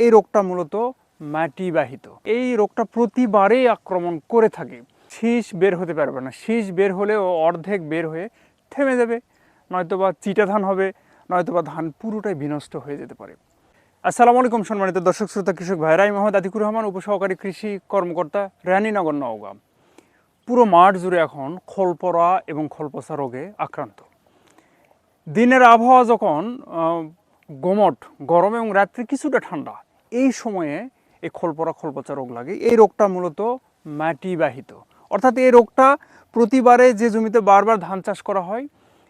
এই রোগটা মূলত মাটিবাহিত। এই রোগটা প্রতিবারেই আক্রমণ করে থাকে। শীষ বের হতে পারবে না। শীষ বের হলেও অর্ধেক বের হয়ে থেমে যাবে। নয়তোবা চিটা ধান হবে, নয়তোবা ধান পুরোটাই বিনষ্ট হয়ে যেতে পারে। আসসালামু আলাইকুম সম্মানিত দর্শক, শ্রোতা, কৃষক ভাইরা। আমি মোহাম্মদ আতিকুর রহমান, উপসহকারী কৃষি কর্মকর্তা রানীনগর, নওগাঁ। পুরো মাঠ জুড়ে এখন খলপরা এবং খোলপসা রোগে আক্রান্ত। দিনের আবহাওয়া যখন গোমট, গরম এবং রাত্রি কিছুটা ঠান্ডা। এই সময়ে এই খোলপরা খোলপচা রোগ লাগে। এই রোগটা মূলত মাটিবাহিত। অর্থাৎ এই রোগটা প্রতিবারে যে জমিতে বারবার ধান চাষ করা হয়,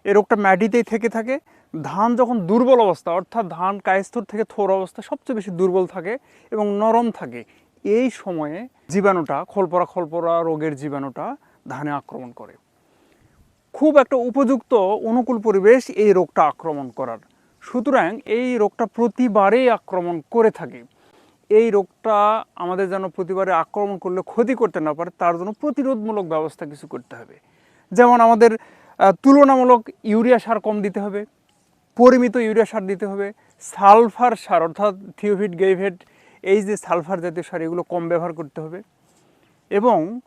এই রোগটা মাটিতেই থেকে থাকে। ধান যখন দুর্বল অবস্থা, অর্থাৎ ধান কায়স্থর থেকে থোর অবস্থা সবচেয়ে বেশি দুর্বল থাকে এবং নরম থাকে, এই সময়ে জীবাণুটা খোলপরা খোলপরা রোগের জীবাণুটা ধানে আক্রমণ করে। খুব একটা উপযুক্ত অনুকূল পরিবেশ এই রোগটা আক্রমণ করার। সুতরাং এই রোগটা প্রতিবারেই আক্রমণ করে থাকে। এই রোগটা আমাদের যেন প্রতিবারে আক্রমণ করলে ক্ষতি করতে না পারে, তার জন্য প্রতিরোধমূলক ব্যবস্থা কিছু করতে হবে। যেমন আমাদের তুলনামূলক ইউরিয়া সার কম দিতে হবে, পরিমিত ইউরিয়া সার দিতে হবে, সালফার সার অর্থাৎ থিওভিট গেইভেট এই যে সালফার জাতীয় সার, এগুলো কম ব্যবহার করতে হবে এবং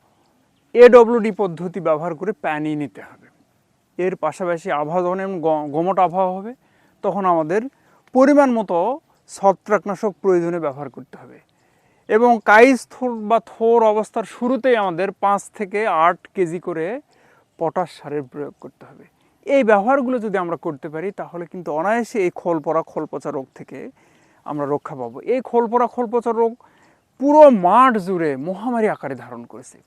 এডব্লিউডি পদ্ধতি ব্যবহার করে পানি নিতে হবে। এর পাশাপাশি আবহাওয়া গ- গমট আবহাওয়া হবে তখন আমাদের পরিমাণ মতো ছত্রাকনাশক প্রয়োজনে ব্যবহার করতে হবে। এবং কাইস থোর বা থোর অবস্থার শুরুতেই আমাদের পাঁচ থেকে আট কেজি করে পটাশ সারের প্রয়োগ করতে হবে। এই ব্যবহারগুলো যদি আমরা করতে পারি, তাহলে কিন্তু অনায়াসে এই খোল পরা খোল পচা রোগ থেকে আমরা রক্ষা পাবো। এই খোল পরা খোল পচা রোগ পুরো মাঠ জুড়ে মহামারী আকারে ধারণ করেছে।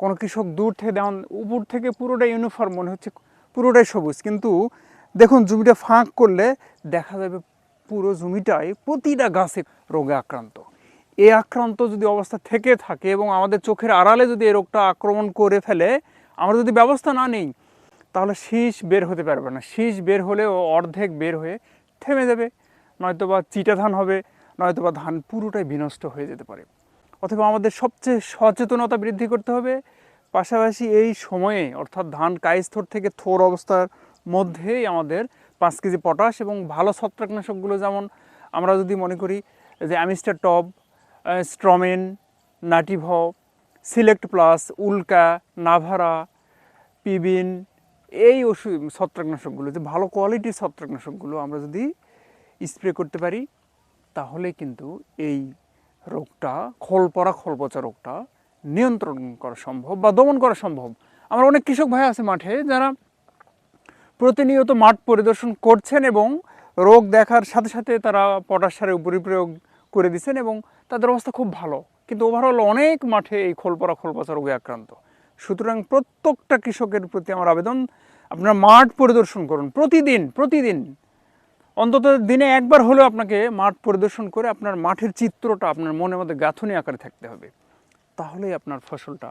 কোনো কৃষক দূর থেকে দেওয়ান, উপর থেকে পুরোটাই ইউনিফর্ম মনে হচ্ছে, পুরোটাই সবুজ। কিন্তু দেখুন, জমিটা ফাঁক করলে দেখা যাবে পুরো জমিটাই প্রতিটা গাছে রোগে আক্রান্ত। এই আক্রান্ত যদি অবস্থা থেকে থাকে এবং আমাদের চোখের আড়ালে যদি এই রোগটা আক্রমণ করে ফেলে, আমরা যদি ব্যবস্থা না নিই, তাহলে শীষ বের হতে পারবে না। শীষ বের হলেও অর্ধেক বের হয়ে থেমে যাবে। নয়তো বা চিটা ধান হবে নয়তো বা ধান পুরোটাই বিনষ্ট হয়ে যেতে পারে। অথবা আমাদের সবচেয়ে সচেতনতা বৃদ্ধি করতে হবে। পাশাপাশি এই সময়ে, অর্থাৎ ধান কায়স্থর থেকে থোর অবস্থার মধ্যেই আমাদের পাঁচ কেজি পটাশ এবং ভালো ছত্রাকনাশকগুলো যেমন আমরা যদি মনে করি যে অ্যামিস্টার টপ স্ট্রমেন, নাটিভ, সিলেক্ট প্লাস, উল্কা, নাভারা, পিবিন, এই ওষুধ ছত্রাকনাশকগুলো, যে ভালো কোয়ালিটির ছত্রাকনাশকগুলো আমরা যদি স্প্রে করতে পারি, তাহলে কিন্তু এই রোগটা, খোল পরা খোল পচা রোগটা নিয়ন্ত্রণ করা সম্ভব বা দমন করা সম্ভব। আমার অনেক কৃষক ভাই আছে মাঠে যারা প্রতিনিয়ত মাঠ পরিদর্শন করছেন এবং রোগ দেখার সাথে সাথে তারা পটাশ সারের উপরি প্রয়োগ করে দিচ্ছেন এবং তাদের অবস্থা খুব ভালো। কিন্তু ওভারঅল অনেক মাঠে এই খোলপরা খোলপচা রোগে আক্রান্ত। সুতরাং প্রত্যেকটা কৃষকের প্রতি আমার আবেদন, আপনারা মাঠ পরিদর্শন করুন। প্রতিদিন প্রতিদিন। অন্তত দিনে একবার হলেও আপনাকে মাঠ পরিদর্শন করে আপনার মাঠের চিত্রটা, আপনার মনের মধ্যে গাঁথনি আকারে থাকতে হবে। তাহলেই আপনার ফসলটা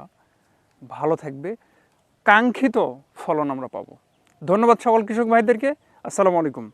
ভালো থাকবে। কাঙ্ক্ষিত ফলন আমরা পাবো। ধন্যবাদ সকল কৃষক ভাইদেরকে। আসসালামু আলাইকুম।